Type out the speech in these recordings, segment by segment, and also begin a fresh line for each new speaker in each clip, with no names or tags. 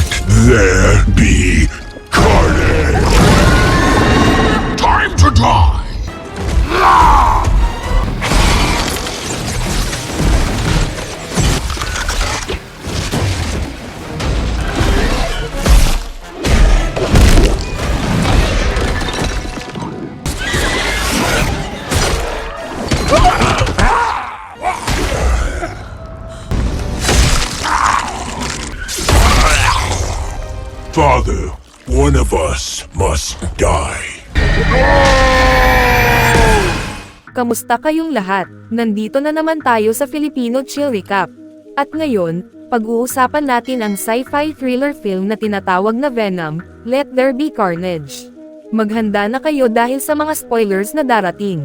Let there be
Kamusta kayong lahat? Nandito na naman tayo sa Filipino Chill Recap. At ngayon, pag-uusapan natin ang sci-fi thriller film na tinatawag na Venom, Let There Be Carnage. Maghanda na kayo dahil sa mga spoilers na darating.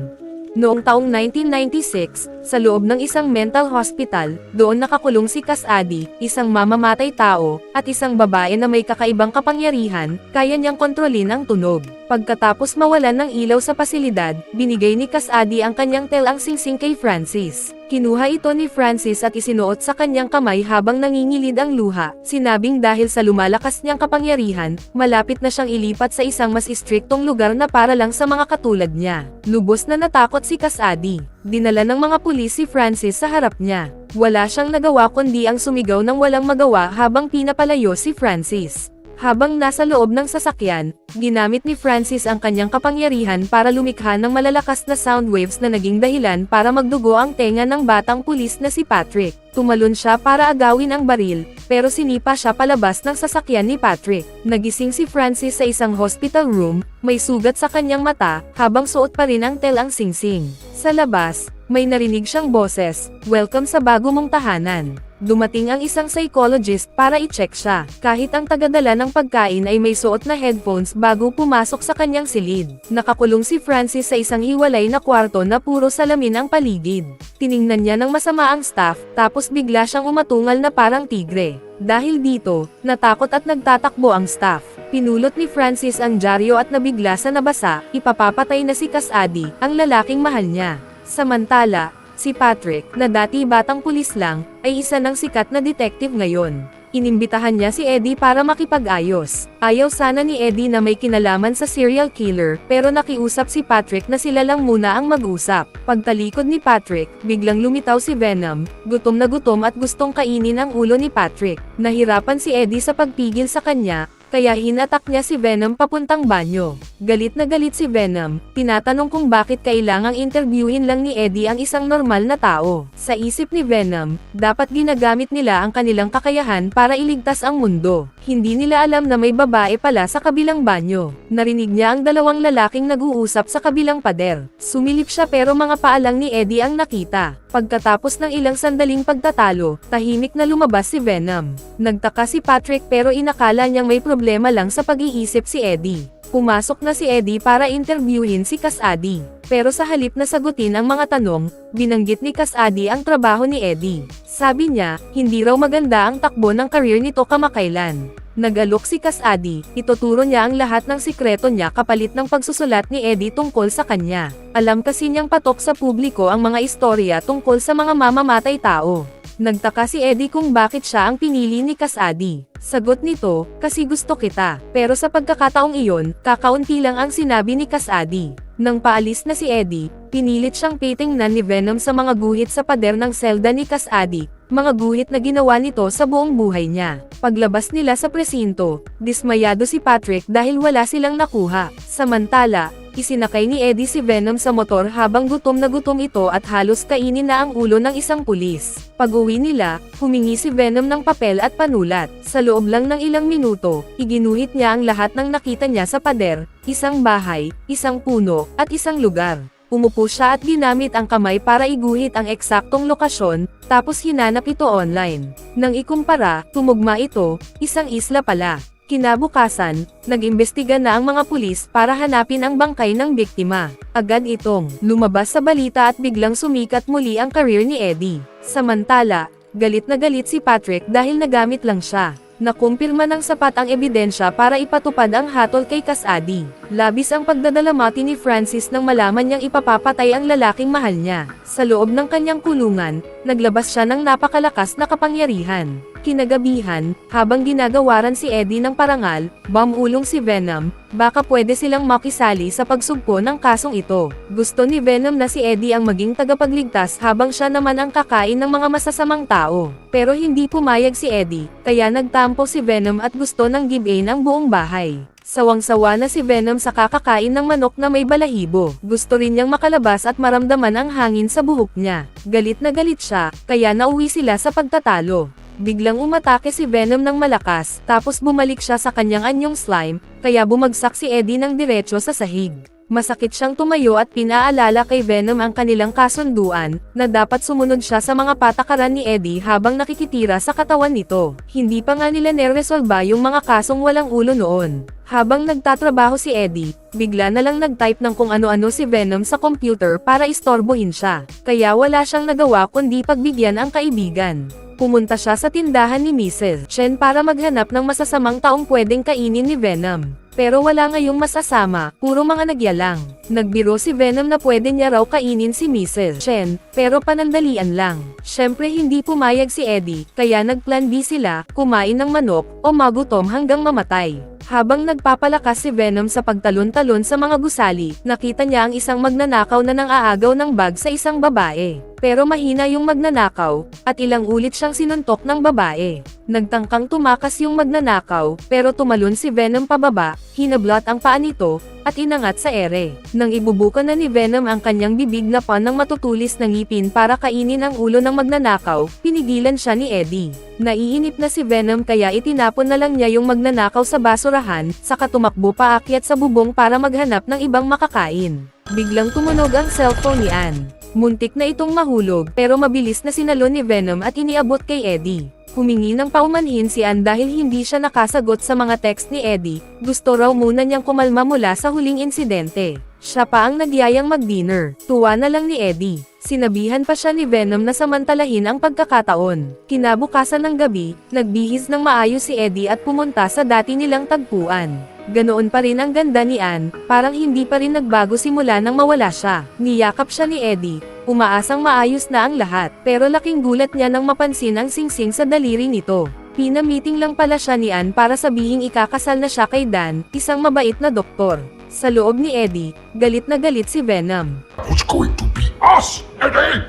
Noong taong 1996, sa loob ng isang mental hospital, doon nakakulong si Kasadi, isang mamamatay tao, at isang babae na may kakaibang kapangyarihan, kaya niyang kontrolin ang tunog. Pagkatapos mawalan ng ilaw sa pasilidad, binigay ni Kasadi ang kanyang telang singsing kay Francis. Kinuha ito ni Francis at isinuot sa kanyang kamay habang nangingilid ang luha. Sinabing dahil sa lumalakas niyang kapangyarihan, malapit na siyang ilipat sa isang mas istriktong lugar na para lang sa mga katulad niya. Lubos na natakot si Kasadi. Dinala ng mga pulis si Francis sa harap niya. Wala siyang nagawa kundi ang sumigaw ng walang magawa habang pinapalayo si Francis. Habang nasa loob ng sasakyan, ginamit ni Francis ang kanyang kapangyarihan para lumikha ng malalakas na sound waves na naging dahilan para magdugo ang tenga ng batang pulis na si Patrick. Tumalon siya para agawin ang baril, pero sinipa siya palabas ng sasakyan ni Patrick. Nagising si Francis sa isang hospital room, may sugat sa kanyang mata, habang suot pa rin ang telang singsing. Sa labas, may narinig siyang boses, welcome sa bago mong tahanan. Dumating ang isang psychologist para i-check siya. Kahit ang tagadala ng pagkain ay may suot na headphones bago pumasok sa kanyang silid. Nakakulong si Francis sa isang hiwalay na kwarto na puro salamin ang paligid. Tiningnan niya ng masama ang staff, tapos bigla siyang umatungal na parang tigre. Dahil dito, natakot at nagtatakbo ang staff. Pinulot ni Francis ang dyaryo at nabigla sa nabasa, ipapapatay na si Kasadi, ang lalaking mahal niya. Samantala, si Patrick, na dati batang pulis lang, ay isa ng sikat na detective ngayon. Inimbitahan niya si Eddie para makipag-ayos. Ayaw sana ni Eddie na may kinalaman sa serial killer, pero nakiusap si Patrick na sila lang muna ang mag-usap. Pagtalikod ni Patrick, biglang lumitaw si Venom, gutom na gutom at gustong kainin ang ulo ni Patrick. Nahirapan si Eddie sa pagpigil sa kanya, kaya hinatak niya si Venom papuntang banyo. Galit na galit si Venom, tinatanong kung bakit kailangang interviewin lang ni Eddie ang isang normal na tao. Sa isip ni Venom, dapat ginagamit nila ang kanilang kakayahan para iligtas ang mundo. Hindi nila alam na may babae pala sa kabilang banyo. Narinig niya ang dalawang lalaking nag-uusap sa kabilang pader. Sumilip siya pero mga paalang ni Eddie ang nakita. Pagkatapos ng ilang sandaling pagtatalo, tahimik na lumabas si Venom. Nagtaka si Patrick pero inakala niyang may problema lang sa pag-iisip si Eddie. Pumasok na si Eddie para interviewin si Kasadi. Pero sa halip na sagutin ang mga tanong, binanggit ni Kasadi ang trabaho ni Eddie. Sabi niya, hindi raw maganda ang takbo ng career nito kamakailan. Nag-alok si Kasadi, ituturo niya ang lahat ng sikreto niya kapalit ng pagsusulat ni Eddie tungkol sa kanya. Alam kasi niyang patok sa publiko ang mga istorya tungkol sa mga mamamatay tao. Nagtaka si Eddie kung bakit siya ang pinili ni Kasadi. Sagot nito, kasi gusto kita. Pero sa pagkakataong iyon, kakaunti lang ang sinabi ni Kasadi. Nang paalis na si Eddie, pinilit siyang titingnan ni Venom sa mga guhit sa pader ng selda ni Kasadi, mga guhit na ginawa nito sa buong buhay niya. Paglabas nila sa presinto, dismayado si Patrick dahil wala silang nakuha. Samantala, isinakay ni Eddie si Venom sa motor habang gutom na gutom ito at halos kainin na ang ulo ng isang pulis. Pag-uwi nila, humingi si Venom ng papel at panulat. Sa loob lang ng ilang minuto, iginuhit niya ang lahat ng nakita niya sa pader, isang bahay, isang puno, at isang lugar. Umupo siya at ginamit ang kamay para iguhit ang eksaktong lokasyon, tapos hinanap ito online. Nang ikumpara, tumugma ito, isang isla pala. Kinabukasan, nag-imbestiga na ang mga pulis para hanapin ang bangkay ng biktima. Agad itong lumabas sa balita at biglang sumikat muli ang career ni Eddie. Samantala, galit na galit si Patrick dahil nagamit lang siya. Nakumpirma ng sapat ang ebidensya para ipatupad ang hatol kay Kasadi. Labis ang pagdadalamati ni Francis nang malaman niyang ipapapatay ang lalaking mahal niya. Sa loob ng kanyang kulungan, naglabas siya ng napakalakas na kapangyarihan. Kinagabihan, habang ginagawaran si Eddie ng parangal, bamulong si Venom, baka pwede silang makisali sa pagsugpo ng kasong ito. Gusto ni Venom na si Eddie ang maging tagapagligtas habang siya naman ang kakain ng mga masasamang tao. Pero hindi pumayag si Eddie, kaya nagtampo si Venom at gusto ng give-in ang buong bahay. Sawang-sawa na si Venom sa kakakain ng manok na may balahibo. Gusto rin niyang makalabas at maramdaman ang hangin sa buhok niya. Galit na galit siya, kaya nauwi sila sa pagtatalo. Biglang umatake si Venom ng malakas, tapos bumalik siya sa kanyang anyong slime, kaya bumagsak si Eddie ng diretso sa sahig. Masakit siyang tumayo at pinaalala kay Venom ang kanilang kasunduan, na dapat sumunod siya sa mga patakaran ni Eddie habang nakikitira sa katawan nito. Hindi pa nga nila neresolba yung mga kasong walang ulo noon. Habang nagtatrabaho si Eddie, bigla na lang nag-type ng kung ano-ano si Venom sa computer para istorbohin siya. Kaya wala siyang nagawa kundi pagbigyan ang kaibigan. Pumunta siya sa tindahan ni Mrs. Chen para maghanap ng masasamang taong pwedeng kainin ni Venom. Pero wala ngayong masasama, puro mga nagyalang. Nagbiro si Venom na pwede niya raw kainin si Mrs. Chen, pero panandalian lang. Syempre hindi pumayag si Eddie, kaya nagplan B sila, kumain ng manok, o magutom hanggang mamatay. Habang nagpapalakas si Venom sa pagtalon-talon sa mga gusali, nakita niya ang isang magnanakaw na nang aagaw ng bag sa isang babae. Pero mahina yung magnanakaw, at ilang ulit siyang sinuntok ng babae. Nagtangkang tumakas yung magnanakaw, pero tumalon si Venom pababa, hinablot ang paa nito, at inangat sa ere. Nang ibubuka na ni Venom ang kanyang bibig na pan ng matutulis na ngipin para kainin ang ulo ng magnanakaw, pinigilan siya ni Eddie. Naiinip na si Venom kaya itinapon na lang niya yung magnanakaw sa basurahan, saka tumakbo paakyat sa bubong para maghanap ng ibang makakain. Biglang tumunog ang cellphone ni Anne. Muntik na itong mahulog pero mabilis na sinalo ni Venom at iniabot kay Eddie. Humingi ng paumanhin si Anne dahil hindi siya nakasagot sa mga text ni Eddie, gusto raw muna niyang kumalma mula sa huling insidente. Siya pa ang nagyayang mag-dinner, tuwa na lang ni Eddie. Sinabihan pa siya ni Venom na samantalahin ang pagkakataon. Kinabukasan ng gabi, nagbihis ng maayos si Eddie at pumunta sa dati nilang tagpuan. Ganoon pa rin ang ganda ni Anne, parang hindi pa rin nagbago simula nang mawala siya. Niyakap siya ni Eddie, umaasang maayos na ang lahat, pero laking gulat niya nang mapansin ang singsing sa daliri nito. Pinamiting lang pala siya ni Anne para sabihing ikakasal na siya kay Dan, isang mabait na doktor. Sa loob ni Eddie, galit na galit si Venom.
It's going to be us, Eddie!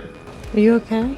Are you okay?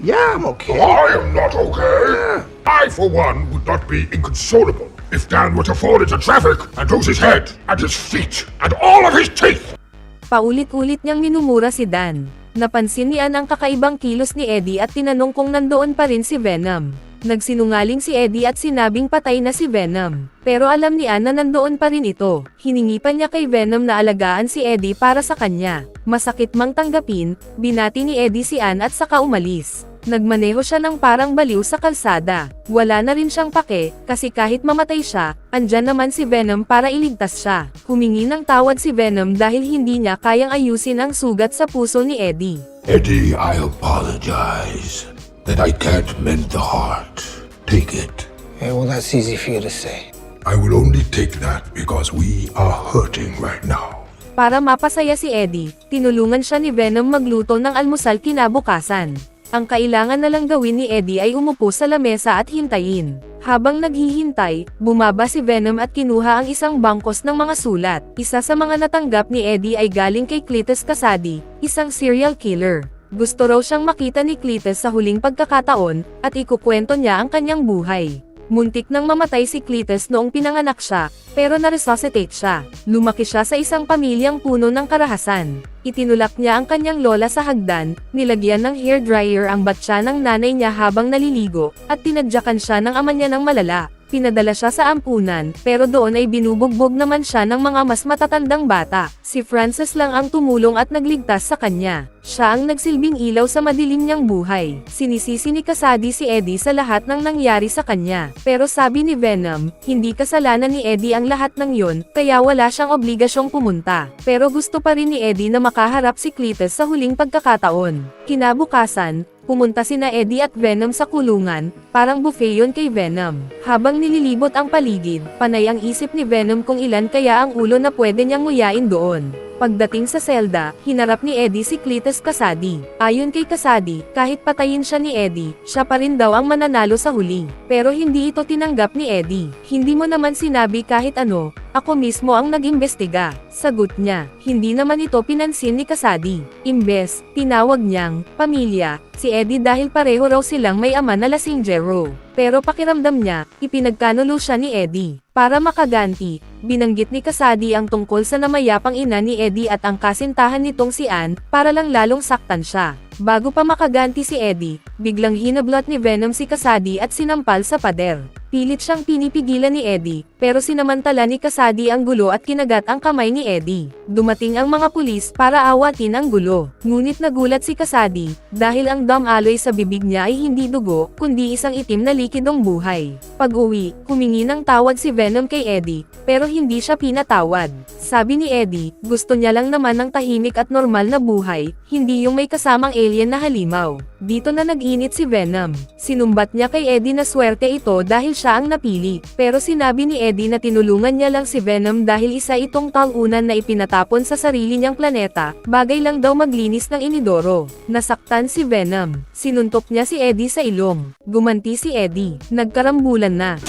Yeah, I'm okay.
I am not okay. I, for one, would not be inconsolable if Dan were to fall into traffic and lose his head, and his feet, and all of his teeth.
Paulit-ulit niyang minumura si Dan. Napansin ni Ann ang kakaibang kilos ni Eddie at tinanong kung nandoon pa rin si Venom. Nagsinungaling si Eddie at sinabing patay na si Venom. Pero alam ni Ann na nandoon pa rin ito. Hiningi pa niya kay Venom na alagaan si Eddie para sa kanya. Masakit mang tanggapin, binati ni Eddie si Ann at saka umalis. Nagmaneho siya ng parang baliw sa kalsada. Wala na rin siyang pake, kasi kahit mamatay siya, andyan naman si Venom para iligtas siya. Humingi ng tawad si Venom dahil hindi niya kayang ayusin ang sugat sa puso ni Eddie.
Eddie, I apologize that I can't mend the heart. Take it.
Yeah, well, that's easy for you to say.
I will only take that because we are hurting right now.
Para mapasaya si Eddie, tinulungan siya ni Venom magluto ng almusal kinabukasan. Ang kailangan na lang gawin ni Eddie ay umupo sa lamesa at hintayin. Habang naghihintay, bumaba si Venom at kinuha ang isang bangkos ng mga sulat. Isa sa mga natanggap ni Eddie ay galing kay Cletus Casadi, isang serial killer. Gusto raw siyang makita ni Cletus sa huling pagkakataon, at ikukwento niya ang kanyang buhay. Muntik nang mamatay si Cletus noong pinanganak siya, pero na-resuscitate siya. Lumaki siya sa isang pamilyang puno ng karahasan. Itinulak niya ang kanyang lola sa hagdan, nilagyan ng hairdryer ang batsa ng nanay niya habang naliligo, at tinadyakan siya ng ama niya ng malala. Pinadala siya sa ampunan, pero doon ay binubugbog naman siya ng mga mas matatandang bata. Si Frances lang ang tumulong at nagligtas sa kanya. Siya ang nagsilbing ilaw sa madilim niyang buhay. Sinisisi ni Kasadi si Eddie sa lahat ng nangyari sa kanya. Pero sabi ni Venom, hindi kasalanan ni Eddie ang lahat ng yon, kaya wala siyang obligasyong pumunta. Pero gusto pa rin ni Eddie na makaharap si Cletus sa huling pagkakataon. Kinabukasan, Pumunta sina Eddie at Venom sa kulungan, parang buffet yun kay Venom. Habang nililibot ang paligid, panay ang isip ni Venom kung ilan kaya ang ulo na pwede niyang nguyain doon. Pagdating sa selda, hinarap ni Eddie si Cletus Kasadi. Ayon kay Kasadi, kahit patayin siya ni Eddie, siya pa rin daw ang mananalo sa huli. Pero hindi ito tinanggap ni Eddie. Hindi mo naman sinabi kahit ano, ako mismo ang nag-imbestiga. Sagot niya, hindi naman ito pinansin ni Kasadi. Imbes, tinawag niyang, pamilya, si Eddie dahil pareho raw silang may ama na lasinggero. Pero pakiramdam niya, ipinagkanulo siya ni Eddie. Para makaganti, binanggit ni Kasadi ang tungkol sa namayapang ina ni Eddie at ang kasintahan nitong si Ann, para lang lalong saktan siya. Bago pa makaganti si Eddie, biglang hinablot ni Venom si Kasadi at sinampal sa pader. Pilit siyang pinipigilan ni Eddie, pero sinamantala ni Kasadi ang gulo at kinagat ang kamay ni Eddie. Dumating ang mga pulis para awatin ang gulo. Ngunit nagulat si Kasadi, dahil ang dam alloy sa bibig niya ay hindi dugo, kundi isang itim na likidong buhay. Pag-uwi, humingi ng tawad si Venom kay Eddie, pero hindi siya pinatawad. Sabi ni Eddie, gusto niya lang naman ng tahimik at normal na buhay, hindi yung may kasamang alien na halimaw. Dito na nag-init si Venom. Sinumbat niya kay Eddie na swerte ito dahil siya ang napili. Pero sinabi ni Eddie na tinulungan niya lang si Venom dahil isa itong talunan na ipinatapon sa sarili niyang planeta, bagay lang daw maglinis ng inidoro. Nasaktan si Venom. Sinuntok niya si Eddie sa ilong. Gumanti si Eddie. Nagkarambulan na.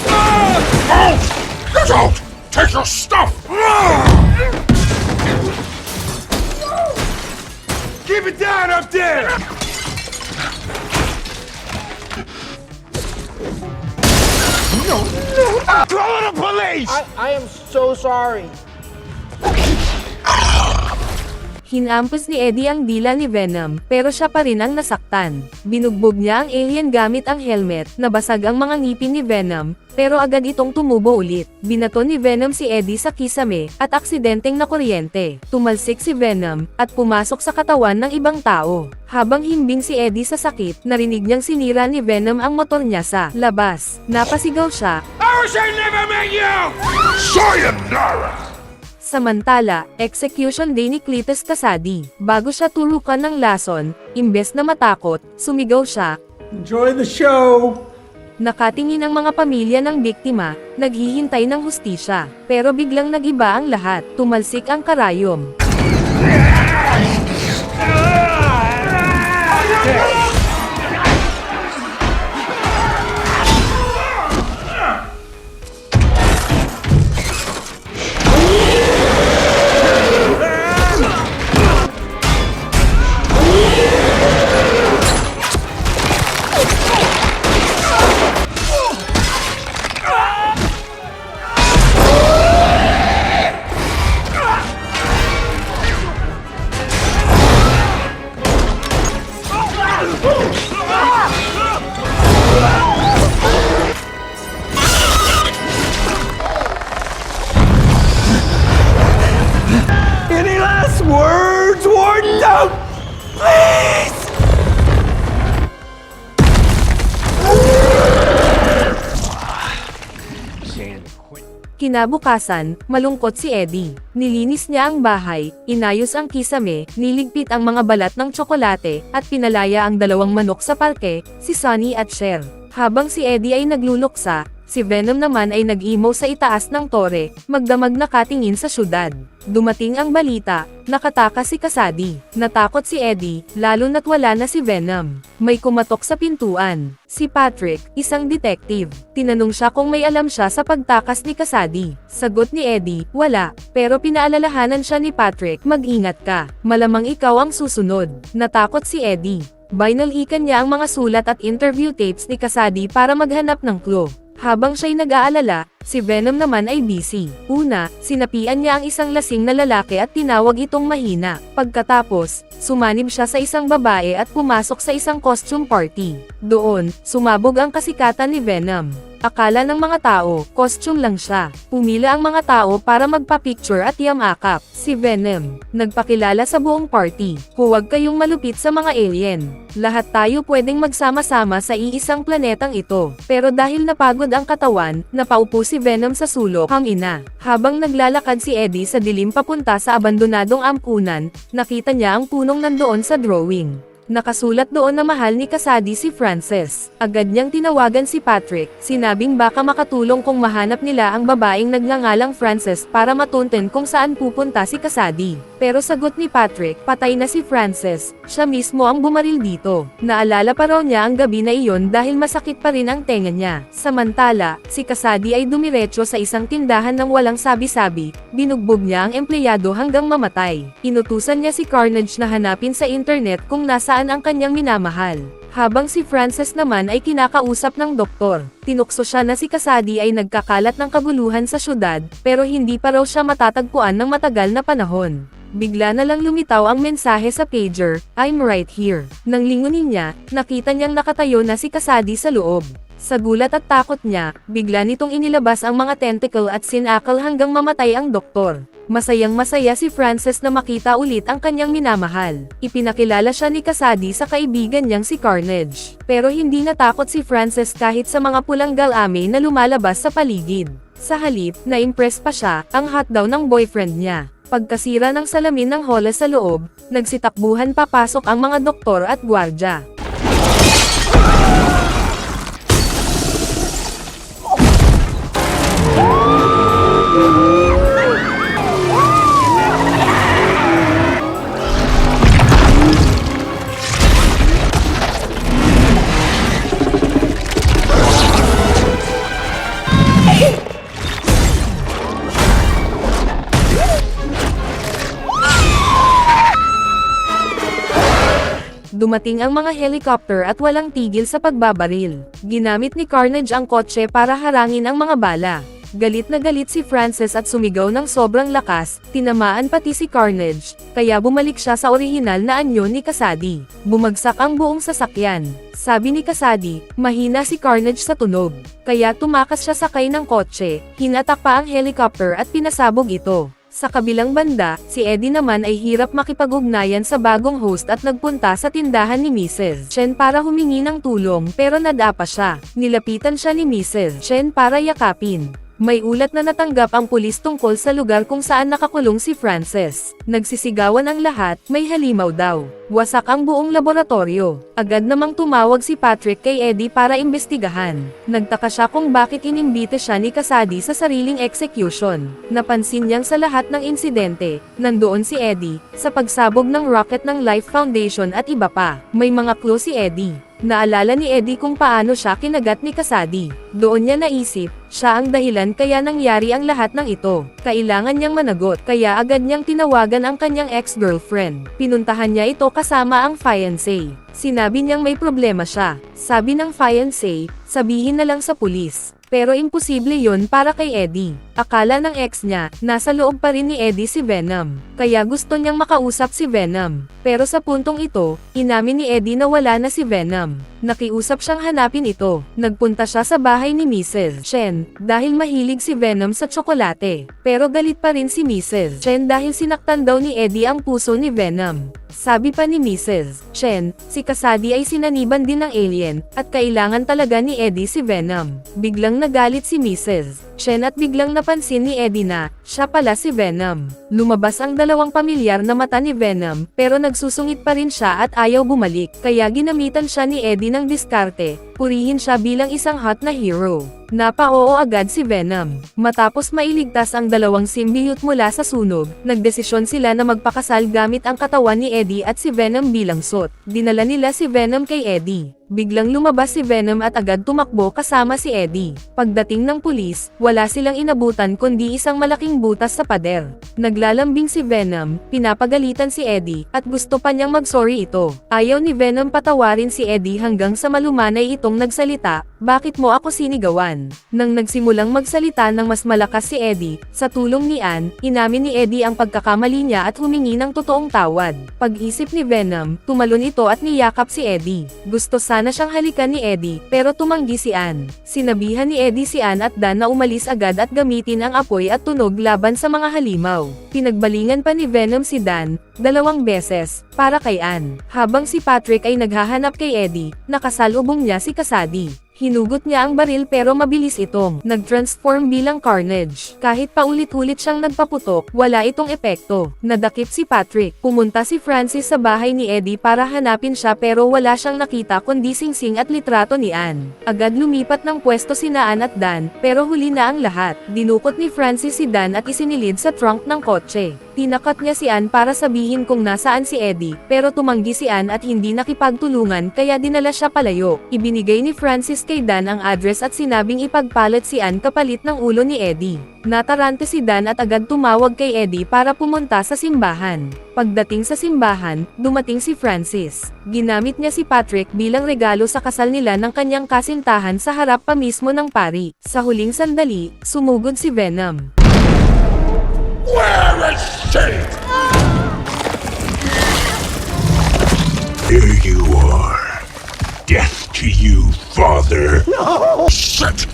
Out! Take your stuff!
Keep it down up there! Call the police!
I, I am so sorry.
Hinampos ni Eddie ang dila ni Venom, pero siya pa rin ang nasaktan. Binugbog niya ang alien gamit ang helmet, nabasag ang mga ngipin ni Venom, pero agad itong tumubo ulit. Binato ni Venom si Eddie sa kisame, at aksidenteng na kuryente. Tumalsik si Venom, at pumasok sa katawan ng ibang tao. Habang himbing si Eddie sa sakit, narinig niyang sinira ni Venom ang motor niya sa labas. Napasigaw siya,
I I never met you!
Sayonara!
Samantala, execution day ni Cletus Kasadi. Bago siya turukan ng lason, imbes na matakot, sumigaw siya,
Enjoy the show!
Nakatingin ang mga pamilya ng biktima, naghihintay ng hustisya. Pero biglang nagiba ang lahat, tumalsik ang karayom.
Last words, Warden? No! Please!
Kinabukasan, malungkot si Eddie. Nilinis niya ang bahay, inayos ang kisame, niligpit ang mga balat ng tsokolate, at pinalaya ang dalawang manok sa parke, si Sunny at Cher. Habang si Eddie ay nagluluksa, si Venom naman ay nag-imo sa itaas ng tore, magdamag na katingin sa syudad. Dumating ang balita, nakatakas si Kasadi. Natakot si Eddie, lalo na't wala na si Venom. May kumatok sa pintuan. Si Patrick, isang detective. Tinanong siya kung may alam siya sa pagtakas ni Kasadi. Sagot ni Eddie, wala. Pero pinaalalahanan siya ni Patrick, mag-ingat ka. Malamang ikaw ang susunod. Natakot si Eddie. Binalikan niya ang mga sulat at interview tapes ni Kasadi para maghanap ng clue. Habang siya'y nag-aalala, si Venom naman ay busy. Una, sinapian niya ang isang lasing na lalaki at tinawag itong mahina. Pagkatapos, sumanib siya sa isang babae at pumasok sa isang costume party. Doon, sumabog ang kasikatan ni Venom. Akala ng mga tao, costume lang siya. Pumila ang mga tao para magpa-picture at yamakap. Si Venom, nagpakilala sa buong party. Huwag kayong malupit sa mga alien. Lahat tayo pwedeng magsama-sama sa iisang planetang ito. Pero dahil napagod ang katawan, napaupo si Venom sa sulok ang ina. Habang naglalakad si Eddie sa dilim papunta sa abandonadong ampunan, nakita niya ang punong nandoon sa drawing. Nakasulat doon na mahal ni Kasadi si Frances. Agad niyang tinawagan si Patrick, sinabing baka makatulong kung mahanap nila ang babaeng nagngangalang Frances para matunten kung saan pupunta si Kasadi. Pero sagot ni Patrick, patay na si Frances, siya mismo ang bumaril dito. Naalala pa raw niya ang gabi na iyon dahil masakit pa rin ang tenga niya. Samantala, si Kasadi ay dumiretso sa isang tindahan ng walang sabi-sabi, binugbog niya ang empleyado hanggang mamatay. Inutusan niya si Carnage na hanapin sa internet kung nasaan ang kanyang minamahal. Habang si Frances naman ay kinakausap ng doktor, tinukso siya na si Kasadi ay nagkakalat ng kaguluhan sa syudad, pero hindi pa raw siya matatagpuan ng matagal na panahon. Bigla na lang lumitaw ang mensahe sa pager, I'm right here. Nang lingunin niya, nakita niyang nakatayo na si Kasadi sa loob. Sa gulat at takot niya, bigla nitong inilabas ang mga tentacle at sinakal hanggang mamatay ang doktor. Masayang masaya si Frances na makita ulit ang kanyang minamahal. Ipinakilala siya ni Kasadi sa kaibigan niyang si Carnage. Pero hindi natakot si Frances kahit sa mga pulang galame na lumalabas sa paligid. Sa halip, na-impress pa siya, ang hot daw ng boyfriend niya. Pagkasira ng salamin ng hola sa loob, nagsitakbuhan papasok ang mga doktor at gwardya. Dumating ang mga helicopter at walang tigil sa pagbabaril. Ginamit ni Carnage ang kotse para harangin ang mga bala. Galit na galit si Frances at sumigaw ng sobrang lakas, tinamaan pati si Carnage, kaya bumalik siya sa orihinal na anyo ni Kasadi. Bumagsak ang buong sasakyan. Sabi ni Kasadi, mahina si Carnage sa tunog. Kaya tumakas siya sakay ng kotse, hinatak pa ang helicopter at pinasabog ito. Sa kabilang banda, si Eddie naman ay hirap makipag-ugnayan sa bagong host at nagpunta sa tindahan ni Mrs. Chen para humingi ng tulong pero nadapa siya. Nilapitan siya ni Mrs. Chen para yakapin. May ulat na natanggap ang pulis tungkol sa lugar kung saan nakakulong si Frances. Nagsisigawan ang lahat, may halimaw daw. Wasak ang buong laboratorio. Agad namang tumawag si Patrick kay Eddie para imbestigahan. Nagtaka siya kung bakit inimbite siya ni Kasadi sa sariling execution. Napansin niyang sa lahat ng insidente, nandoon si Eddie, sa pagsabog ng rocket ng Life Foundation at iba pa. May mga clue si Eddie. Naalala ni Eddie kung paano siya kinagat ni Kasadi. Doon niya naisip, siya ang dahilan kaya nangyari ang lahat ng ito. Kailangan niyang managot, kaya agad niyang tinawagan ang kanyang ex-girlfriend. Pinuntahan niya ito kasama ang fiancé. Sinabi niyang may problema siya. Sabi ng fiancé, sabihin na lang sa pulis. Pero imposible yon para kay Eddie. Akala ng ex niya, nasa loob pa rin ni Eddie si Venom. Kaya gusto niyang makausap si Venom. Pero sa puntong ito, inamin ni Eddie na wala na si Venom. Nakiusap siyang hanapin ito. Nagpunta siya sa bahay ni Mrs. Chen, dahil mahilig si Venom sa tsokolate. Pero galit pa rin si Mrs. Chen dahil sinaktan daw ni Eddie ang puso ni Venom. Sabi pa ni Mrs. Chen, si Kasadi ay sinaniban din ng alien, at kailangan talaga ni Eddie si Venom. Biglang nagalit si Mrs. Chen at biglang napansin ni Eddie na, siya pala si Venom. Lumabas ang dalawang pamilyar na mata ni Venom, pero nagsusungit pa rin siya at ayaw bumalik, kaya ginamitan siya ni Eddie ng diskarte, purihin siya bilang isang hot na hero. Napa-oo agad si Venom. Matapos mailigtas ang dalawang symbiote mula sa sunog, nagdesisyon sila na magpakasal gamit ang katawan ni Eddie at si Venom bilang sot. Dinala nila si Venom kay Eddie. Biglang lumabas si Venom at agad tumakbo kasama si Eddie. Pagdating ng pulis, wala silang inabutan kundi isang malaking butas sa pader. Naglalambing si Venom, pinapagalitan si Eddie, at gusto pa niyang mag-sorry ito. Ayaw ni Venom patawarin si Eddie hanggang sa malumanay itong nagsalita, bakit mo ako sinigawan? Nang nagsimulang magsalita ng mas malakas si Eddie, sa tulong ni Ann, inamin ni Eddie ang pagkakamali niya at humingi ng totoong tawad. Pag-isip ni Venom, tumalon ito at niyakap si Eddie. Gusto sana siyang halikan ni Eddie, pero tumanggi si Ann. Sinabihan ni Eddie si Ann at Dan na umalis agad at gamitin ang apoy at tunog laban sa mga halimaw. Pinagbalingan pa ni Venom si Dan, dalawang beses, para kay Ann. Habang si Patrick ay naghahanap kay Eddie, nakasalubong niya si Kasadi. Hinugot niya ang baril pero mabilis itong nag-transform bilang Carnage. Kahit paulit-ulit siyang nagpaputok, wala itong epekto. Nadakip si Patrick. Pumunta si Francis sa bahay ni Eddie para hanapin siya pero wala siyang nakita kundi singsing at litrato ni Anne. Agad lumipat ng pwesto si Naan at Dan, pero huli na ang lahat. Dinukot ni Francis si Dan at isinilid sa trunk ng kotse. Tinakat niya si Anne para sabihin kung nasaan si Eddie, pero tumanggi si Anne at hindi nakipagtulungan kaya dinala siya palayo. Ibinigay ni Francis kay Dan ang address at sinabing ipagpalit si Anne kapalit ng ulo ni Eddie. Natarante si Dan at agad tumawag kay Eddie para pumunta sa simbahan. Pagdating sa simbahan, dumating si Francis. Ginamit niya si Patrick bilang regalo sa kasal nila ng kanyang kasintahan sa harap pa mismo ng pari. Sa huling sandali, sumugod si Venom.
Where is she?
Here you are. Death to you, father.
Shit!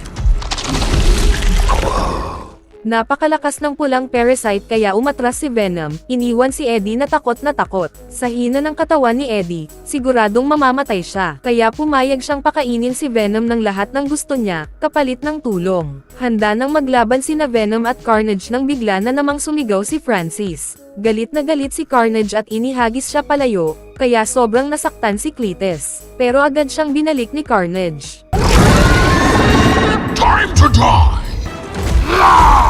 Napakalakas ng pulang parasite kaya umatras si Venom, iniwan si Eddie na takot na takot. Sa hina ng katawan ni Eddie, siguradong mamamatay siya. Kaya pumayag siyang pakainin si Venom ng lahat ng gusto niya, kapalit ng tulong. Handa nang maglaban sina Venom at Carnage nang bigla na namang sumigaw si Francis. Galit na galit si Carnage at inihagis siya palayo, kaya sobrang nasaktan si Cletus. Pero agad siyang binalik ni Carnage.
Time to die!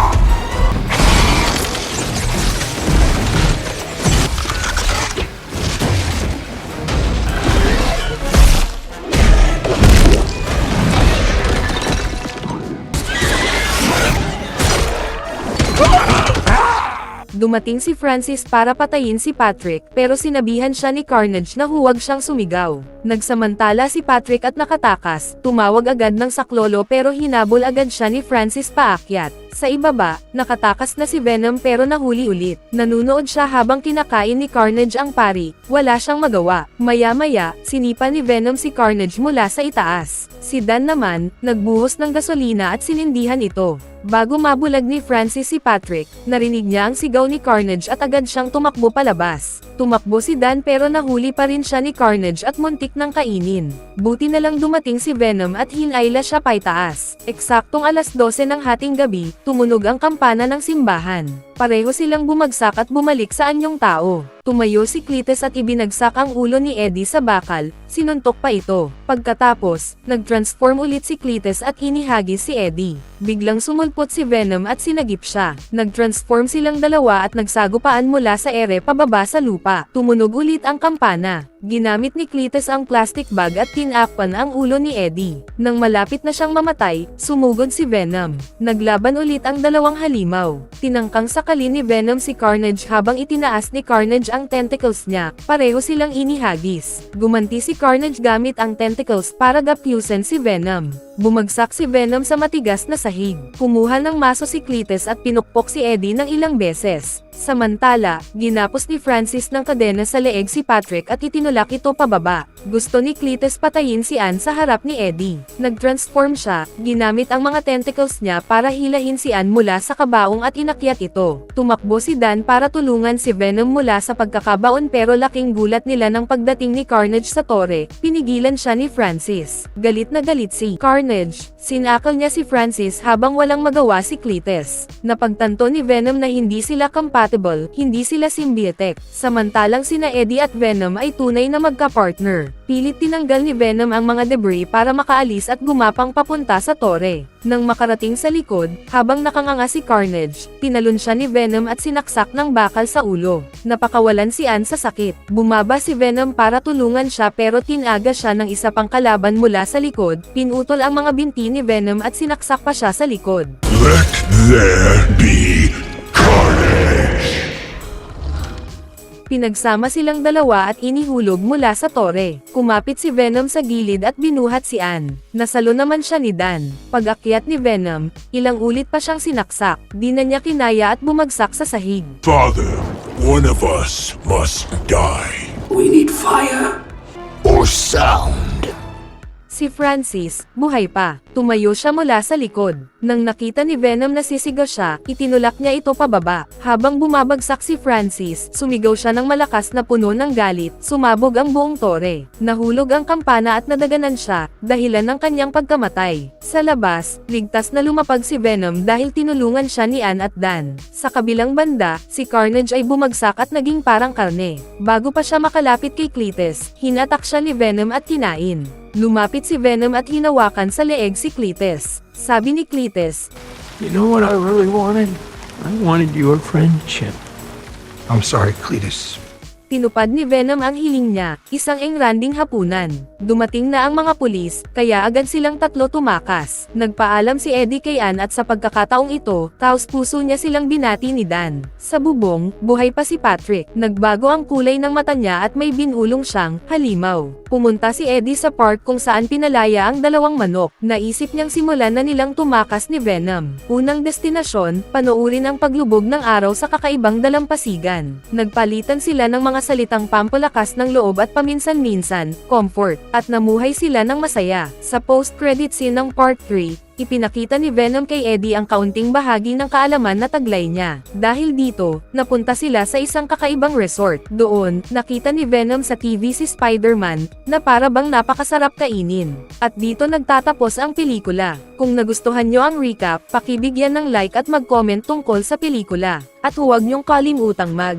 Dumating si Francis para patayin si Patrick pero sinabihan siya ni Carnage na huwag siyang sumigaw. Nagsamantala si Patrick at nakatakas, tumawag agad ng saklolo pero hinabol agad siya ni Francis paakyat. Sa ibaba, nakatakas na si Venom pero nahuli ulit. Nanunood siya habang kinakain ni Carnage ang pari, wala siyang magawa. Maya-maya, sinipa ni Venom si Carnage mula sa itaas. Si Dan naman, nagbuhos ng gasolina at sinindihan ito. Bago mabulag ni Francis si Patrick, narinig niya ang sigaw ni Carnage at agad siyang tumakbo palabas. Tumakbo si Dan pero nahuli pa rin siya ni Carnage at muntik ng kainin. Buti na lang dumating si Venom at hinayla siya paitaas. Eksaktong alas 12 ng hating gabi, tumunog ang kampana ng simbahan. Pareho silang bumagsak at bumalik sa anyong tao. Tumayo si Cletus at ibinagsak ang ulo ni Eddie sa bakal, sinuntok pa ito. Pagkatapos, nag-transform ulit si Cletus at inihagis si Eddie. Biglang sumulpot si Venom at sinagip siya. Nag-transform silang dalawa at nagsagupaan mula sa ere pababa sa lupa. Tumunog ulit ang kampana. Ginamit ni Cletus ang plastic bag at tinakpan ang ulo ni Eddie. Nang malapit na siyang mamatay, sumugod si Venom. Naglaban ulit ang dalawang halimaw. Tinangkang sakali ni Venom si Carnage habang itinaas ni Carnage ang tentacles niya. Pareho silang inihagis. Gumanti si Carnage gamit ang tentacles para gapusin si Venom. Bumagsak si Venom sa matigas na sahig. Kumuha ng maso si Cletus at pinukpok si Eddie ng ilang beses. Samantala, ginapos ni Francis ng kadena sa leeg si Patrick at itinulak ito pababa. Gusto ni Cletus patayin si Anne sa harap ni Eddie. Nag-transform siya, ginamit ang mga tentacles niya para hilahin si Anne mula sa kabaong at inakyat ito. Tumakbo si Dan para tulungan si Venom mula sa pagkakabaon pero laking gulat nila ng pagdating ni Carnage sa tore, pinigilan siya ni Francis. Galit na galit si Carnage, sinakal niya si Francis habang walang magawa si Cletus. Napagtanto ni Venom na hindi sila compatible, hindi sila symbiotic. Samantalang sina Eddie at Venom ay tunay na magka-partner. Pilit tinanggal ni Venom ang mga debris para makaalis at gumapang papunta sa tore. Nang makarating sa likod, habang nakanganga si Carnage, tinalon siya ni Venom at sinaksak ng bakal sa ulo. Napakawalan si Anne sa sakit. Bumaba si Venom para tulungan siya pero tinaga siya ng isa pang kalaban mula sa likod, pinutol ang mga binti ni Venom at sinaksak pa siya sa likod.
Let there be
Pinagsama silang dalawa at inihulog mula sa tore. Kumapit si Venom sa gilid at binuhat si Anne. Nasalo naman siya ni Dan. Pag-akyat ni Venom, ilang ulit pa siyang sinaksak. Di na niya kinaya at bumagsak sa sahig.
Father, one of us must die.
We need fire.
Or sound.
Si Francis, buhay pa. Tumayo siya mula sa likod. Nang nakita ni Venom na sisigaw siya, itinulak niya ito pababa. Habang bumabagsak si Francis, sumigaw siya ng malakas na puno ng galit, sumabog ang buong tore. Nahulog ang kampana at nadaganan siya, dahilan ng kanyang pagkamatay. Sa labas, ligtas na lumapag si Venom dahil tinulungan siya ni Ann at Dan. Sa kabilang banda, si Carnage ay bumagsak at naging parang karne. Bago pa siya makalapit kay Cletus, hinatak siya ni Venom at kinain. Lumapit si Venom at hinawakan sa leeg si Cletus. Sabi ni Cletus,
You know what I really wanted? I wanted your friendship.
I'm sorry, Cletus.
Tinupad ni Venom ang hiling niya, isang engranding hapunan. Dumating na ang mga pulis, kaya agad silang tatlo tumakas. Nagpaalam si Eddie kay Ann at sa pagkakataong ito, taos puso niya silang binati ni Dan. Sa bubong, buhay pa si Patrick. Nagbago ang kulay ng mata niya at may binulong siyang halimaw. Pumunta si Eddie sa park kung saan pinalaya ang dalawang manok. Naisip niyang simulan na nilang tumakas ni Venom. Unang destinasyon, panoorin ang paglubog ng araw sa kakaibang dalampasigan. Nagpalitan sila ng mga salitang pampalakas ng loob at paminsan-minsan, comfort, at namuhay sila ng masaya. Sa post-credit scene ng Part 3, ipinakita ni Venom kay Eddie ang kaunting bahagi ng kaalaman na taglay niya. Dahil dito, napunta sila sa isang kakaibang resort. Doon, nakita ni Venom sa TV si Spider-Man, na para bang napakasarap kainin. At dito nagtatapos ang pelikula. Kung nagustuhan nyo ang recap, pakibigyan ng like at mag-comment tungkol sa pelikula. At huwag nyong kalimutang mag